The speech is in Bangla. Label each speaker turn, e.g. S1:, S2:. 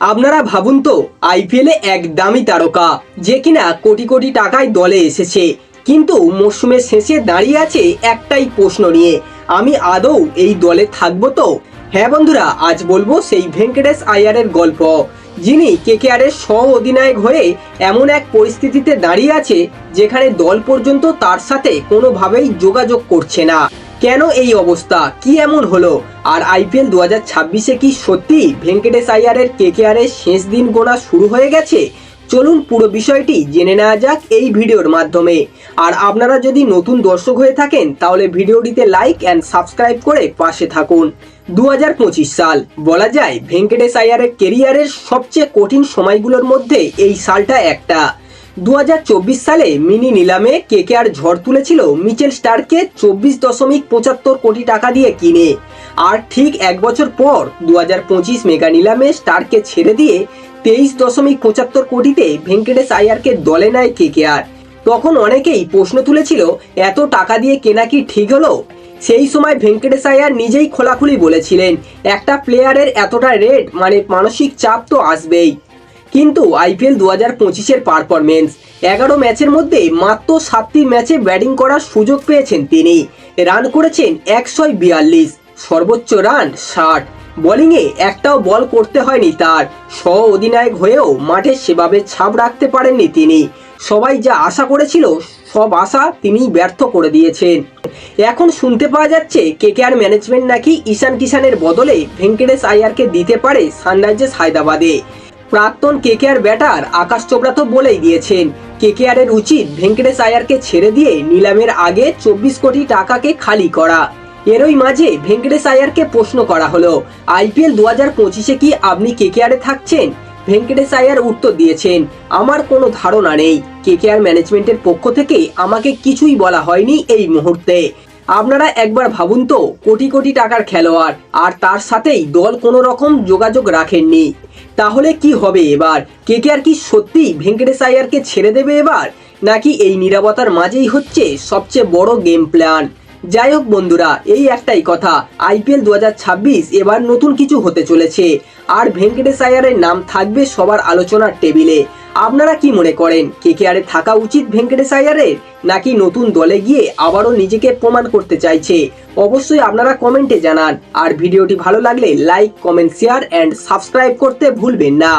S1: আপনারা ভাবুন তো, আইপিএলে এক দামি তারকা, যে কিনা কোটি কোটি টাকায় দলে এসেছে। কিন্তু মরশুমের শেষে দাঁড়িয়ে আছে একটাই প্রশ্ন নিয়ে। আমি আদৌ এই দলে থাকব তো? হ্যাঁ বন্ধুরা, আজ বলব সেই ভেঙ্কটেশ আয়ারের গল্প। যিনি কেকেআরের সহ অধিনায়ক হয়ে এমন এক পরিস্থিতিতে দাঁড়িয়ে আছে, যেখানে দল পর্যন্ত তার সাথে কোনোভাবেই যোগাযোগ করছে না। কেন এই অবস্থা? কি এমন হলো? আর আইপিএল দু হাজার ছাব্বিশে কি সত্যি? ভেঙ্কটেশ আয়ারের কেকেআরের শেষ দিন গোনা শুরু হয়ে গেছে? চলুন পুরো বিষয়টি জেনে নেওয়া যাক এই ভিডিওর মাধ্যমে। আর আপনারা যদি নতুন দর্শক হয়ে থাকেন, তাহলে ভিডিওটিতে লাইক অ্যান্ড সাবস্ক্রাইব করে পাশে থাকুন। দু হাজার পঁচিশ সাল, বলা যায় ভেঙ্কটেশ আয়ারের কেরিয়ারের সবচেয়ে কঠিন সময়গুলোর মধ্যে এই সালটা একটা। দু হাজার চব্বিশ সালে মিনি নিলামে কেকেআর ঝড় তুলেছিল মিচেল স্টারকে চব্বিশ দশমিক পঁচাত্তর কোটি টাকা দিয়ে কিনে। আর ঠিক এক বছর পর দু হাজার পঁচিশ মেগা নিলামে স্টারকে ছেড়ে দিয়ে তেইশ দশমিক পঁচাত্তর কোটিতে ভেঙ্কটেশ আয়ারকে দলে নেয় কেকেআর তখন অনেকেই প্রশ্ন তুলেছিল, এত টাকা দিয়ে কেনা কি ঠিক হলো? সেই সময় ভেঙ্কটেশ আয়ার নিজেই খোলাখুলি বলেছিলেন, একটা প্লেয়ারের এতটা রেট মানে মানসিক চাপ তো আসবেই। কিন্তু আইপিএল দু হাজার পঁচিশের পারফরমেন্স এগারো ম্যাচের মধ্যে মাত্র সাতটি ম্যাচে ব্যাটিং করার সুযোগ পেয়েছেন তিনি। রান করেছেন একশো বিয়াল্লিশ, সর্বোচ্চ রান ষাট। বোলিংয়ে একটাও বল করতে হয়নি তার। সহ অধিনায়ক হয়েও মাঠে সেভাবে ছাপ রাখতে পারেননি তিনি। সবাই যা আশা করেছিল, সব আশা তিনি ব্যর্থ করে দিয়েছেন। এখন শুনতে পাওয়া যাচ্ছে কেকেআর ম্যানেজমেন্ট নাকি ঈশান কিষানের বদলে ভেঙ্কটেশ আয়ারকে দিতে পারে সানরাইজার্স হায়দ্রাবাদে। প্রাক্তন কেকেআর ব্যাটার আকাশ চোপড়া তো বলেই দিয়েছেন। কেকেআর এর উচিত ভেঙ্কটেশ আয়ারকে ছেড়ে দিয়ে নিলামের আগে চব্বিশ কোটি টাকাকে খালি করা। এরই মাঝে ভেঙ্কটেশ আয়ারকে প্রশ্ন করা হলো, আইপিএল দু হাজার পঁচিশে কি আপনি কেকেআরে থাকছেন? ভেঙ্কটেশ আয়ার উত্তর দিয়েছেন, আমার কোনো ধারণা নেই। কেকেআর ম্যানেজমেন্টের পক্ষ থেকে আমাকে কিছুই বলা হয়নি এই মুহূর্তে। আপনারা একবার ভাবুন তো, কোটি কোটি টাকার খেলোয়াড়, আর তার সাথেই দল কোনো রকম যোগাযোগ রাখেননি। তাহলে কি হবে এবার? কে কে আর কি সত্যি ভেঙ্কটেশ আয়ারকে ছেড়ে দেবে এবার? নাকি এই নিরাপত্তার মাঝেই হচ্ছে সবচেয়ে বড় গেম প্ল্যান যাই হোক বন্ধুরা, এই একটাই কথা। আইপিএল দু হাজার ছাব্বিশ এবার নতুন কিছু হতে চলেছে। আর ভেঙ্কটেশ আয়ারের নাম থাকবে সবার আলোচনার টেবিলে। আপনারা কি মনে করেন কে কে আরে থাকা উচিত ভেঙ্কটেশ আয়ারের নাকি নতুন দলে গিয়ে আবারও নিজেকে প্রমাণ করতে চাইছে? অবশ্যই আপনারা কমেন্টে জানান। আর ভিডিওটি ভালো লাগলে like comment share and subscribe করতে ভুলবেন না।